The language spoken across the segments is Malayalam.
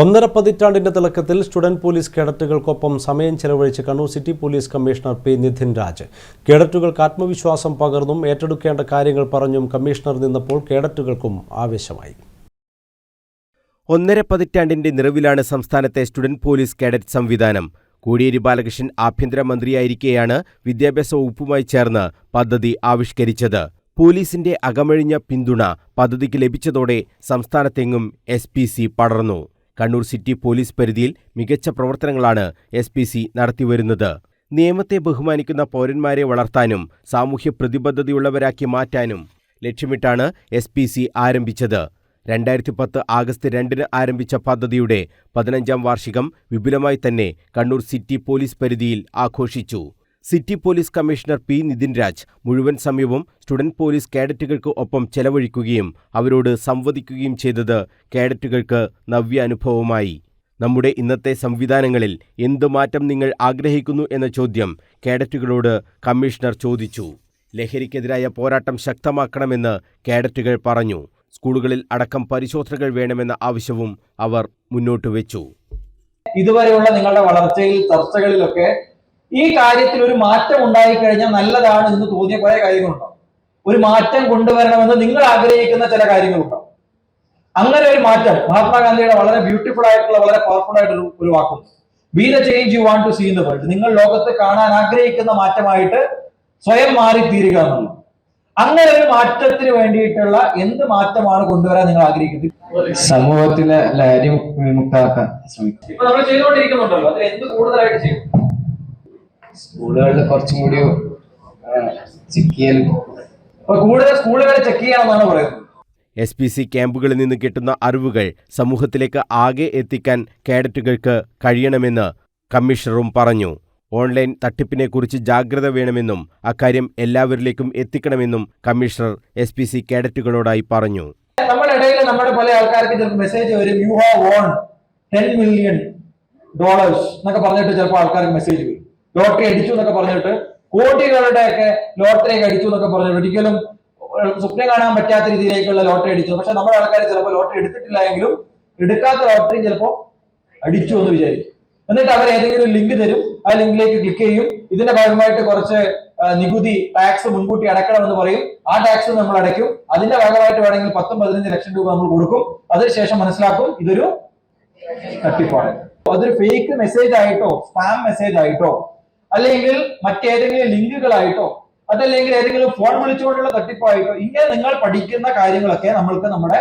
ഒന്നര പതിറ്റാണ്ടിന്റെ തിളക്കത്തിൽ സ്റ്റുഡന്റ് പോലീസ് കേഡറ്റുകൾക്കൊപ്പം സമയം ചെലവഴിച്ച് Kannur city police commissioner P Nidhin Raj. കേഡറ്റുകൾക്ക് ആത്മവിശ്വാസം പകർന്നും ഏറ്റെടുക്കേണ്ട കാര്യങ്ങൾ പറഞ്ഞും കമ്മീഷണർ നിന്നപ്പോൾ കേഡറ്റുകൾക്കും ആവേശമായി. ഒന്നര പതിറ്റാണ്ടിന്റെ നിറവിലാണ് സംസ്ഥാനത്തെ സ്റ്റുഡന്റ് പോലീസ് കേഡറ്റ് സംവിധാനം. കോടിയേരി ബാലകൃഷ്ണൻ ആഭ്യന്തരമന്ത്രിയായിരിക്കെയാണ് വിദ്യാഭ്യാസ വകുപ്പുമായി ചേർന്ന് പദ്ധതി ആവിഷ്കരിച്ചത്. പോലീസിന്റെ അകമഴിഞ്ഞ പിന്തുണ പദ്ധതിക്ക് ലഭിച്ചതോടെ സംസ്ഥാനത്തെങ്ങും എസ് പടർന്നു. കണ്ണൂർ സിറ്റി പോലീസ് പരിധിയിൽ മികച്ച പ്രവർത്തനങ്ങളാണ് എസ് പി സി നടത്തിവരുന്നത്. നിയമത്തെ ബഹുമാനിക്കുന്ന പൗരന്മാരെ വളർത്താനും സാമൂഹ്യ പ്രതിബദ്ധതയുള്ളവരാക്കി മാറ്റാനും ലക്ഷ്യമിട്ടാണ് എസ് പി സി ആരംഭിച്ചത്. രണ്ടായിരത്തി പത്ത് ആഗസ്റ്റ് രണ്ടിന് ആരംഭിച്ച പദ്ധതിയുടെ പതിനഞ്ചാം വാർഷികം വിപുലമായി തന്നെ കണ്ണൂർ സിറ്റി പോലീസ് പരിധിയിൽ ആഘോഷിച്ചു. City police commissioner P Nithin Raj മുഴുവൻ സമയവും സ്റ്റുഡന്റ് പോലീസ് കേഡറ്റുകൾക്ക് ഒപ്പം ചെലവഴിക്കുകയും അവരോട് സംവദിക്കുകയും ചെയ്തത് കേഡറ്റുകൾക്ക് നവ്യ അനുഭവമായി നമ്മുടെ ഇന്നത്തെ സംവിധാനങ്ങളിൽ എന്തു മാറ്റം നിങ്ങൾ ആഗ്രഹിക്കുന്നു എന്ന ചോദ്യം കേഡറ്റുകളോട് കമ്മീഷണർ ചോദിച്ചു. ലഹരിക്കെതിരായ പോരാട്ടം ശക്തമാക്കണമെന്ന് കേഡറ്റുകൾ പറഞ്ഞു. സ്കൂളുകളിൽ അടക്കം പരിശോധനകൾ വേണമെന്ന ആവശ്യവും അവർ മുന്നോട്ട് വെച്ചു. ഇതുവരെയുള്ള നിങ്ങളുടെ വളർച്ചയിൽ ചർച്ചകളിലൊക്കെ ഈ കാര്യത്തിൽ ഒരു മാറ്റം ഉണ്ടായിക്കഴിഞ്ഞാൽ നല്ലതാണ് എന്ന് തോന്നിയ കുറെ കാര്യങ്ങളുണ്ടാവും. ഒരു മാറ്റം കൊണ്ടുവരണമെന്ന് നിങ്ങൾ ആഗ്രഹിക്കുന്ന ചില കാര്യങ്ങളുണ്ടാവും. അങ്ങനെ ഒരു മാറ്റം മഹാത്മാഗാന്ധിയുടെ വളരെ ബ്യൂട്ടിഫുൾ ആയിട്ടുള്ള വളരെ പവർഫുൾ ആയിട്ടുള്ള ഒരു വാക്കുണ്ട് be the change you want to see in the world നിങ്ങൾ ലോകത്ത് കാണാൻ ആഗ്രഹിക്കുന്ന മാറ്റമായിട്ട് സ്വയം മാറി തീരുക എന്നുള്ളത്. അങ്ങനെ ഒരു മാറ്റത്തിന് വേണ്ടിയിട്ടുള്ള എന്ത് മാറ്റമാണ് കൊണ്ടുവരാൻ നിങ്ങൾ ആഗ്രഹിക്കുന്നത്? സമൂഹത്തിലെ ലഹരി വിമുക്താക്കാൻ ശ്രമിക്കും. ഇപ്പൊ നമ്മൾ ചെയ്തുകൊണ്ടിരിക്കുന്നുണ്ടല്ലോ. അതിൽ എന്ത് കൂടുതലായിട്ട് ചെയ്യും? സ്കൂളുകളിൽ കുറച്ചും കൂടി ചെക്ക് അപ്പൊ കൂടുതൽ സ്കൂളുകളെ ചെക്ക് ചെയ്യണമെന്നാണ് പറയുന്നത്. എസ് പി സി ക്യാമ്പുകളിൽ നിന്ന് കിട്ടുന്ന അറിവുകൾ സമൂഹത്തിലേക്ക് ആകെ എത്തിക്കാൻ കേഡറ്റുകൾക്ക് കഴിയണമെന്ന് കമ്മീഷണറും പറഞ്ഞു. ഓൺലൈൻ തട്ടിപ്പിനെക്കുറിച്ച് ജാഗ്രത വേണമെന്നും അക്കാര്യം എല്ലാവരിലേക്കും എത്തിക്കണമെന്നും കമ്മീഷണർ എസ് പി സി കേഡറ്റുകളോടായി പറഞ്ഞു. നമ്മുടെ ഇടയിൽ നമ്മുടെ പല ആൾക്കാർക്ക് മെസ്സേജ് വരും you have on ten million dollars എന്നൊക്കെ പറഞ്ഞിട്ട് ചിലപ്പോൾ ആൾക്കാർക്ക് മെസ്സേജ് വരും. ലോട്ടറി അടിച്ചു എന്നൊക്കെ പറഞ്ഞിട്ട് കോടികളുടെ ഒക്കെ ലോട്ടറി അടിച്ചു എന്നൊക്കെ പറഞ്ഞിട്ട് ഒരിക്കലും സ്വപ്നം കാണാൻ പറ്റാത്ത രീതിയിലേക്കുള്ള ലോട്ടറി അടിച്ചു. പക്ഷെ നമ്മുടെ ആൾക്കാർ ചിലപ്പോൾ ലോട്ടറി എടുത്തിട്ടില്ല എങ്കിലും എടുക്കാത്ത ലോട്ടറി ചിലപ്പോൾ അടിച്ചു എന്ന് വിചാരിക്കും. എന്നിട്ട് അവർ ഏതെങ്കിലും ലിങ്ക് തരും. ആ ലിങ്കിലേക്ക് ക്ലിക്ക് ചെയ്യും. ഇതിന്റെ ഭാഗമായിട്ട് കുറച്ച് നികുതി ടാക്സ് മുൻകൂട്ടി അടക്കണം എന്ന് പറയും. ആ ടാക്സ് നമ്മൾ അടയ്ക്കും. അതിന്റെ ഭാഗമായിട്ട് വേണമെങ്കിൽ പത്തും പതിനഞ്ച് ലക്ഷം രൂപ നമ്മൾ കൊടുക്കും. അതിനുശേഷം മനസ്സിലാക്കും ഇതൊരു തട്ടിപ്പാണ്. അതൊരു ഫേക്ക് മെസ്സേജ് ആയിട്ടോ സ്പാം മെസ്സേജ് ആയിട്ടോ അല്ലെങ്കിൽ മറ്റേതെങ്കിലും ലിങ്കുകളായിട്ടോ അതല്ലെങ്കിൽ ഏതെങ്കിലും ഫോൺ വിളിച്ചുകൊണ്ടുള്ള തട്ടിപ്പായിട്ടോ ഇങ്ങനെ നിങ്ങൾ പഠിക്കുന്ന കാര്യങ്ങളൊക്കെ നമ്മൾക്ക് നമ്മുടെ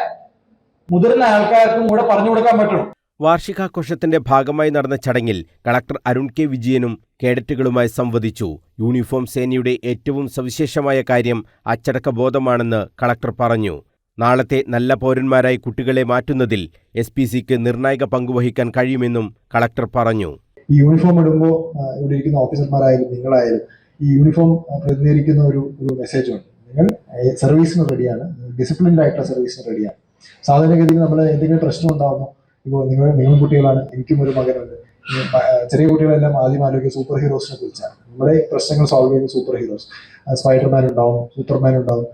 മുതിർന്ന ആൾക്കാർക്കും കൂടെ പറഞ്ഞു കൊടുക്കാൻ പറ്റണം വാർഷികാഘോഷത്തിന്റെ ഭാഗമായി നടന്ന ചടങ്ങിൽ കളക്ടർ അരുൺ കെ വിജയനും കേഡറ്റുകളുമായി സംവദിച്ചു. യൂണിഫോം സേനയുടെ ഏറ്റവും സവിശേഷമായ കാര്യം അച്ചടക്ക ബോധമാണെന്ന് കളക്ടർ പറഞ്ഞു. നാളത്തെ നല്ല പൗരന്മാരായി കുട്ടികളെ മാറ്റുന്നതിൽ എസ് പി സിക്ക് നിർണായക പങ്കുവഹിക്കാൻ കഴിയുമെന്നും കളക്ടർ പറഞ്ഞു. ഈ യൂണിഫോം ഇടുമ്പോൾ ഇവിടെ ഇരിക്കുന്ന ഓഫീസർമാരായാലും നിങ്ങളായാലും ഈ യൂണിഫോം പ്രതിനിധീകരിക്കുന്ന ഒരു ഒരു മെസ്സേജ് ഉണ്ട്. നിങ്ങൾ സർവീസിന് റെഡിയാണ് ഡിസിപ്ലിൻഡ് ആയിട്ടുള്ള സർവീസിന് റെഡിയാണ് സാധാരണഗതിയിൽ നമ്മൾ എന്തെങ്കിലും പ്രശ്നം ഉണ്ടാകുന്നു ഇപ്പോൾ നിങ്ങൾ നിങ്ങൾ കുട്ടികളാണ് എനിക്കും ഒരു മകനുണ്ട്. ചെറിയ കുട്ടികളെല്ലാം ആദ്യം ആലോചിക്കുക സൂപ്പർ ഹീറോസിനെ കുറിച്ചാണ്. നമ്മുടെ പ്രശ്നങ്ങൾ സോൾവ് ചെയ്യുന്ന സൂപ്പർ ഹീറോസ് സ്പൈഡർമാൻ ഉണ്ടാവും സൂപ്പർമാൻ ഉണ്ടാവും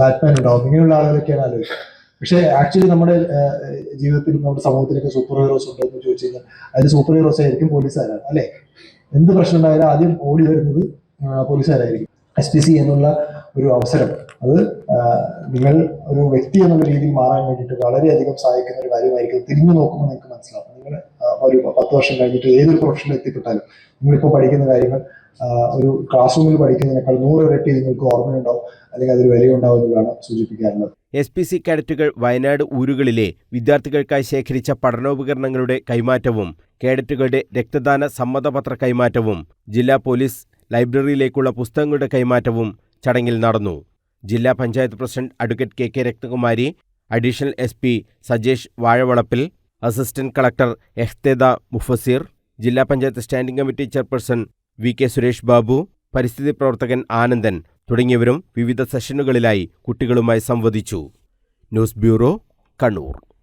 ബാറ്റ്മാൻ ഉണ്ടാവും ഇങ്ങനെയുള്ള ആളുകളൊക്കെയാണ് ആലോചിക്കുക. പക്ഷേ ആക്ച്വലി നമ്മുടെ ജീവിതത്തിലും നമ്മുടെ സമൂഹത്തിലൊക്കെ സൂപ്പർ ഹീറോസ് ഉണ്ടോ എന്ന് ചോദിച്ചു കഴിഞ്ഞാൽ അതിൽ സൂപ്പർ ഹീറോസ് ആയിരിക്കും പോലീസുകാരാണ് അല്ലെ? എന്ത് പ്രശ്നം ഉണ്ടായാലും ആദ്യം ഓടി വരുന്നത് പോലീസുകാരായിരിക്കും. എസ് പി സി എന്നുള്ള ഒരു അവസരം അത് നിങ്ങൾ ഒരു വ്യക്തി എന്നുള്ള രീതിയിൽ മാറാൻ വേണ്ടിയിട്ട് വളരെയധികം സഹായിക്കുന്ന ഒരു കാര്യമായിരിക്കും. തിരിഞ്ഞു നോക്കുമ്പോൾ നിങ്ങൾക്ക് മനസ്സിലാവും. നിങ്ങൾ ഒരു പത്ത് വർഷം കഴിഞ്ഞിട്ട് ഏതൊരു പ്രൊഫഷനിൽ എത്തിപ്പെട്ടാലും നിങ്ങളിപ്പോൾ പഠിക്കുന്ന കാര്യങ്ങൾ ഒരു ക്ലാസ് റൂമിൽ പഠിക്കുന്നതിനേക്കാൾ നൂറ് ഇരട്ടി നിങ്ങൾക്ക് ഓർമ്മയുണ്ടാവും. അല്ലെങ്കിൽ അതൊരു വിലയുണ്ടാവും എന്നുള്ളതാണ് സൂചിപ്പിക്കാറുള്ളത് എസ് പി സി കേഡറ്റുകൾ വയനാട് ഊരുകളിലെ വിദ്യാർത്ഥികൾക്കായി ശേഖരിച്ച പഠനോപകരണങ്ങളുടെ കൈമാറ്റവും കേഡറ്റുകളുടെ രക്തദാന സമ്മതപത്ര കൈമാറ്റവും ജില്ലാ പോലീസ് ലൈബ്രറിയിലേക്കുള്ള പുസ്തകങ്ങളുടെ കൈമാറ്റവും ചടങ്ങിൽ നടന്നു. ജില്ലാ panchayat president advocate K K Rakthakumari additional S P Sajesh Vazhavalappil assistant collector Ehtheda Mufaseer ജില്ലാ panchayat standing committee chairperson V K Suresh Babu പരിസ്ഥിതി പ്രവർത്തകൻ ആനന്ദൻ തുടങ്ങിയവരും വിവിധ സെഷനുകളിലായി കുട്ടികളുമായി സംവദിച്ചു. News bureau Kannur.